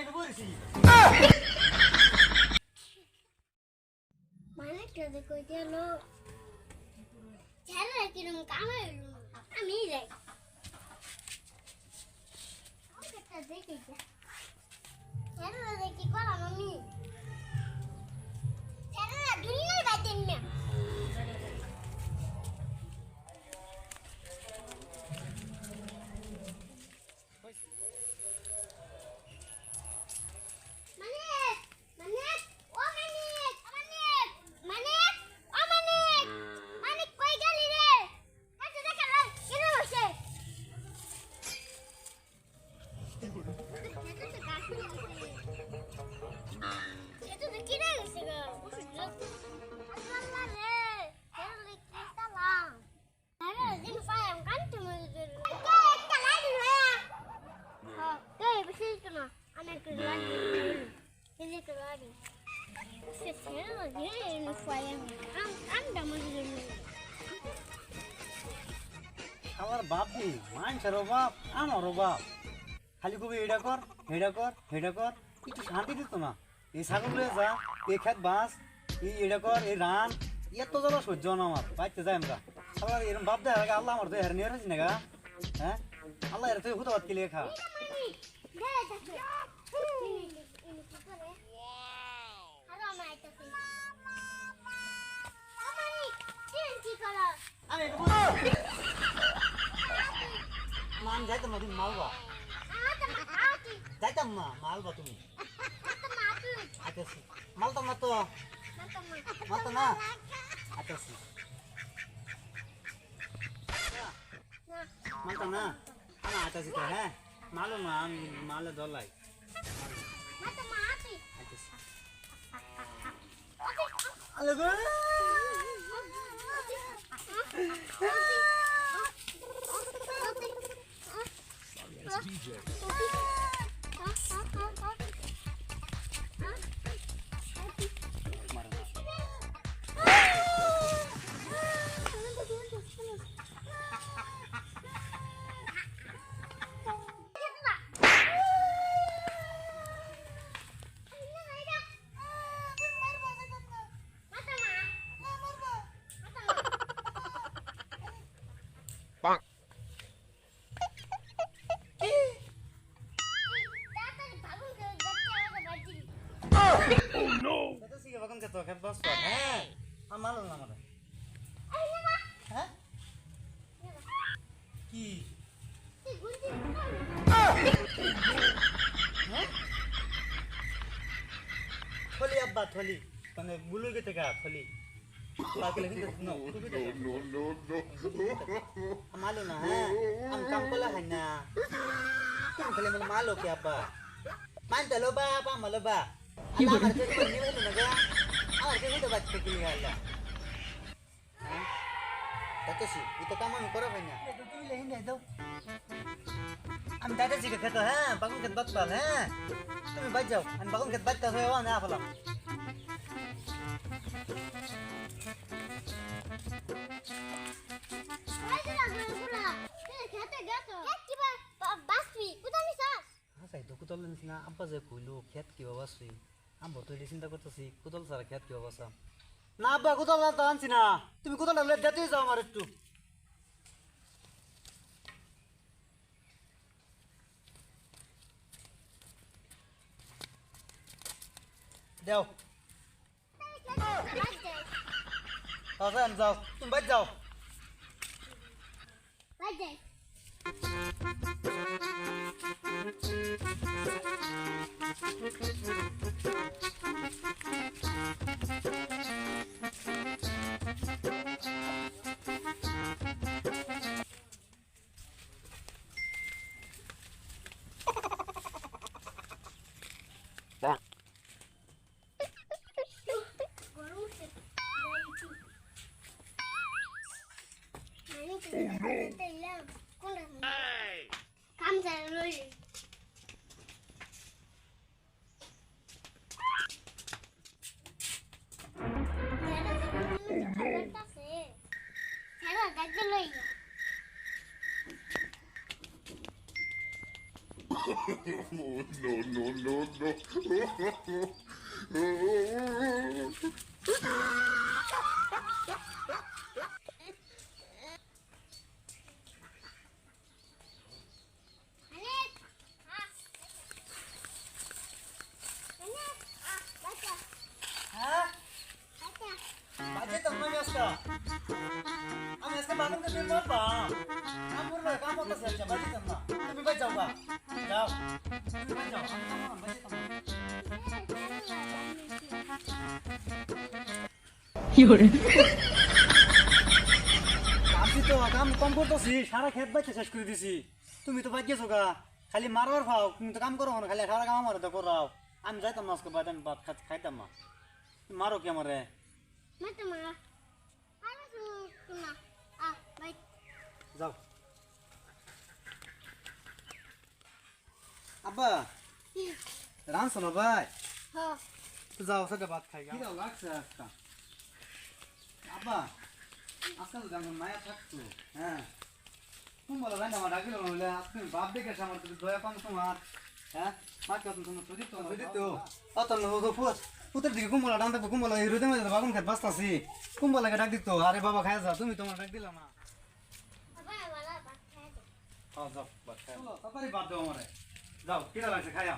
এটা বলেছি মানে কেটে কই গেল ছেলে কিরম কামে আমি যাই Dele no foi anda mas ele আমার বাপ নি মানুষের বাপ আমার বাপ। খালি কবি এটা কর, হেডা কর হেডা কর কিছু শান্তি দিত না। এই ছাগল যা, এই খেত বাঁশ, এই এটা কর, এই রান, এত জ্বালা সহ্য না আমার, বাইতে যাই আমরা। আল্লাহ এরকম বাপ দেয়, আল্লাহ আমার তো হের নিয়ে না গা হ্যাঁ? আল্লাহ এর তুই হুতো ভাত কিলে খা। মান যাইতাম তুমি মালবা যাইতাম না মালবা তুমি আচ্ছা মালতাম না তো আতে মাটি। মালতো না আচ্ছা মালতাম না আমি আচ্ছা হ্যাঁ মালো না আমি মালে দলাই আতে 아이고. DJ. Eh? Ki. হ্যাঁ? থলি আব্বা থলি মানে বুলু কে থেকে থলি no, no, no. Amalo na ha. Ang kampalahan na. Ang kalim ng malo kaya pa. Man, ba pa, malo ba? Ala, karkit pa niyo ito na gaya. Ah, karkit ito ba't kikilihala? Ha? Tatoshi, ito ka man, kora kanya. Kikilihin na ito. Ang ha, bangun kat bat ha. Tumi bajaw, ang bangun kat bat ka sa. হাসাই তো কুতল নিছিনা আব্বা যে কইলো খেত কিবা বাসি। আম বতলি চিন্তা করতেছি, কুতল সারা খেত কিবা বাসাম না আব্বা, কুতল তো আনছি না। তুমি কুতল লাগলে যেতেই যাও আমার একটু। দেও। Tao sẽ ăn dầu, từng bát dầu. Bát dầu. oh, no, no, no, no. আমি আজকে বাগান করতে পারবা কাম কাম করতেছে বাজে তো না তুমি বাজ যাও বা যাও তুমি যাও আমি কাম করব বাজে তো না আমি তো কাম কম করতেছি সারা খেত বাইতে শেষ করে দিছি। তুমি তো বাইক গা। খালি মারবার খাও তুমি তো কাম করো না খালি সারা কাম আমার তো করাও। আমি যাইতাম না আজকে আমি ভাত খাইতাম না। মারো কি আমারে? মা যাও। আব্বা রানছো না ভাই? হ তো যাও সেটা ভাত খাই কি দাও লাগছে আজকা আব্বা আজকাল যেমন মায়া থাকতো হ্যাঁ। তুমি বলো ভাই না আমার ডাকিল বলে আপনি বাপ দেখে আমার তো দয়া কম তোমার হ্যাঁ? মার কথা তোমার তো সুদিত তো। অত তো ফুট পুতের দিকে কুম্বলা ডান থাকব কুম্বলা এই রোদে মধ্যে বাগুন খেত বাঁচতাছি। কুম্বলাকে ডাক দিত আরে বাবা খায় যা তুমি তোমার ডাক দিলাম না বাবা বালা বাচ্চা হ্যাঁ যাও তাড়াতাড়ি বাদ দাও আমারে। যাও কিরা লাগছে খাইয়া